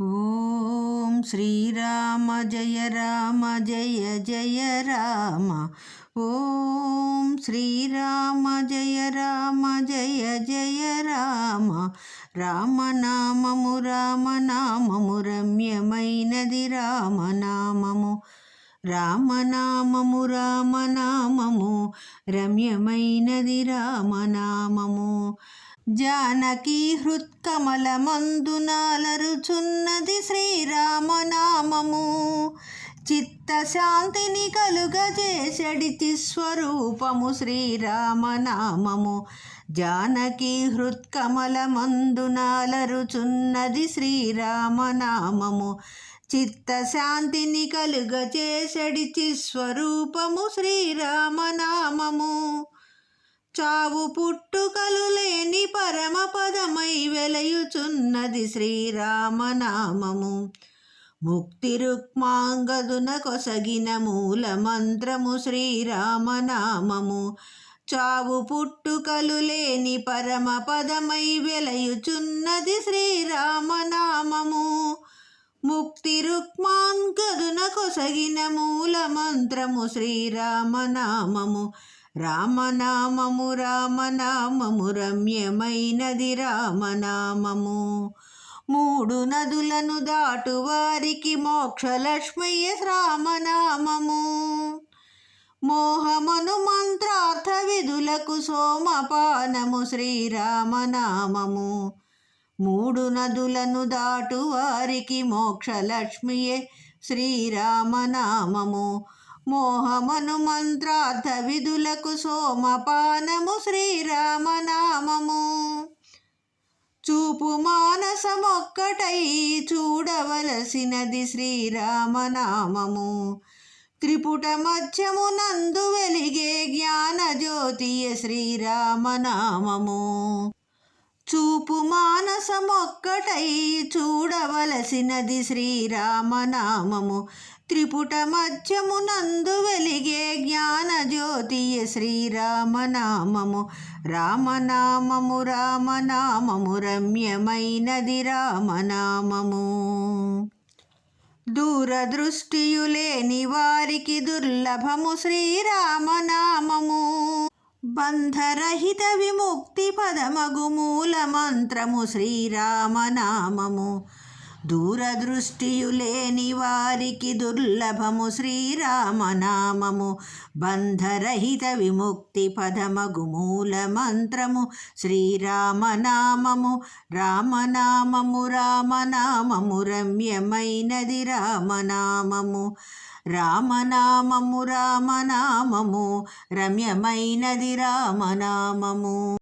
ఓం శ్రీరామ జయ రామ జయ జయ రామ. ఓం శ్రీరామ జయ రామ జయ జయ రామ. రామనామము రామనామము రమ్యమైనది రామనామము. రామనామము రామనామము రమ్యమైనది రామనామము. జానకి హృత్కమలమందునాలరుచున్నది శ్రీరామనామము. చిత్తశాంతిని కలుగజేసడితి స్వరూపము శ్రీరామనామము. జానకి హృత్కమలమందునాలరుచున్నది శ్రీరామనామము. చిత్తశాంతిని కలుగజేసడితి స్వరూపము శ్రీరామనామము. చావు పుట్టుకలు లేని పరమ పదమై వెలయుచున్నది శ్రీరామనామము. ముక్తి రుక్మాంగదున కొసగిన మూల మంత్రము శ్రీరామనామము. చావు పుట్టుకలు లేని పరమ పదమై వెలయుచున్నది శ్రీరామనామము. ముక్తి రుక్మాంగదున కొసగిన మూల మంత్రము శ్రీరామనామము. రామనామము రామనామము రమ్యమైనది రామనామము. మూడు నదులను దాటు వారికి మోక్షలక్ష్మయ్య రామనామము. మోహమను మంత్రార్థ విధులకు సోమపానము శ్రీరామనామము. మూడు నదులను దాటు వారికి మోక్షలక్ష్మియే శ్రీరామనామము. మోహమను మంత్రార్థ విధులకు సోమపానము శ్రీరామనామము. చూపు మానసమొక్కటై చూడవలసినది శ్రీరామనామము. త్రిపుట మధ్యమునందు వెలిగే జ్ఞానజ్యోతియ శ్రీరామనామము. చూపు మానసమొక్కటై చూడవలసినది శ్రీరామనామము. త్రిపుట మధ్యమునందు వెలిగే జ్ఞానజ్యోతియ శ్రీరామనామము. రామనామము రామనామము రమ్యమైనది రామనామము. దూరదృష్టియులేని వారికి దుర్లభము శ్రీరామనామము. బంధరహిత విముక్తి పదమగు మూల మంత్రము శ్రీరామనామము. దూరదృష్టియులేని వారికి దుర్లభము శ్రీరామనామము. బంధరహిత విముక్తి పదమగు మూల మంత్రము శ్రీరామనామము. రామనామము రామనామము రమ్యమైనది రామనామము. రామనామము రామనామము రమ్యమైనది రామనామము.